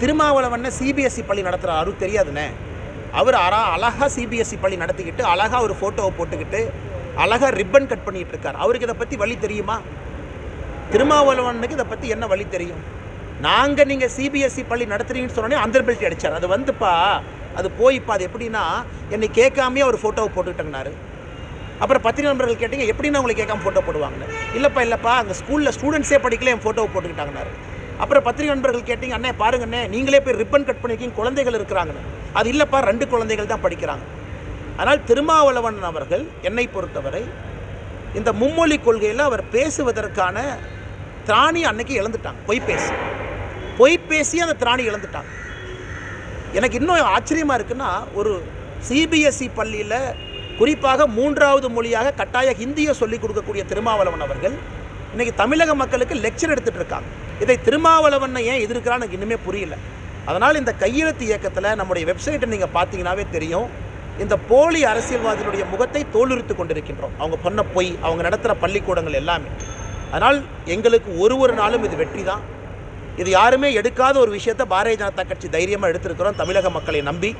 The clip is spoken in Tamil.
திருமாவளவன் சிபிஎஸ்சி பள்ளி நடத்துகிறார் அருள் தெரியாதுண்ணே. அவர் அரா அழகாக சிபிஎஸ்சி பள்ளி நடத்திக்கிட்டு அழகாக ஒரு ஃபோட்டோவை போட்டுக்கிட்டு அழகாக ரிப்பன் கட் பண்ணிகிட்டு இருக்கார். அவருக்கு இதை பற்றி வழி தெரியுமா? திருமாவளவனுக்கு இதை பற்றி என்ன வழி தெரியும்? நாங்கள் நீங்கள் சிபிஎஸ்சி பள்ளி நடத்துறீங்கன்னு சொன்னோடனே அந்தர் பெல்ட்டி அடித்தார் அது வந்துப்பா. அது போய்ப்பா. அது எப்படின்னா என்னை கேட்காமே ஒரு ஃபோட்டோவை போட்டுக்கிட்டேங்கனாரு அப்புறம் பத்திரிகை நண்பர்கள் கேட்டீங்க எப்படின்னா உங்களுக்கு கேட்காம ஃபோட்டோ போடுவாங்கன்னு? இல்லைப்பா இல்லைப்பா. அங்கே ஸ்கூலில் ஸ்டூடெண்ட்ஸே படிக்கல என் ஃபோட்டோவை போட்டுக்கிட்டாங்கனாரு அப்புறம் பத்திரிகை நண்பர்கள் கேட்டிங்க அண்ணே பாருங்க அண்ணே நீங்களே போய் ரிப்பன் கட் பண்ணியிருக்கீங்க குழந்தைகள் இருக்கிறாங்கன்னு. அது இல்லைப்பா ரெண்டு குழந்தைகள் தான் படிக்கிறாங்க. ஆனால் திருமாவளவன் அவர்கள் என்னை பொறுத்தவரை இந்த மும்மொழி கொள்கையில் அவர் பேசுவதற்கான திராணி அன்னைக்கு இழந்துட்டாங்க பொய் பேசி. பொய் பேசி அந்த திராணி இழந்துட்டாங்க. எனக்கு இன்னும் ஆச்சரியமாக இருக்குன்னா ஒரு சிபிஎஸ்இ பள்ளியில் குறிப்பாக மூன்றாவது மொழியாக கட்டாய ஹிந்தியை சொல்லிக் கொடுக்கக்கூடிய திருமாவளவன் அவர்கள் இன்றைக்கி தமிழக மக்களுக்கு லெக்சர் எடுத்துகிட்டு இருக்காங்க இதை திருமாவளவன் ஏன் எதிர்க்கிறான்னு எனக்கு இன்னுமே புரியல. அதனால் இந்த கையெழுத்து இயக்கத்தில் நம்முடைய வெப்சைட்டை நீங்கள் பார்த்தீங்கன்னாவே தெரியும். இந்த போலி அரசியல்வாதிகளுடைய முகத்தை தோலுரித்து கொண்டிருக்கின்றோம். அவங்க பண்ண பொய் அவங்க நடத்துகிற பள்ளிக்கூடங்கள் எல்லாமே. அதனால் எங்களுக்கு ஒரு ஒரு நாளும் இது வெற்றி தான். இது யாருமே எடுக்காத ஒரு விஷயத்தை பாரதிய ஜனதா கட்சி தைரியமாக எடுத்திருக்கிறோம். தமிழக மக்களை நம்பி.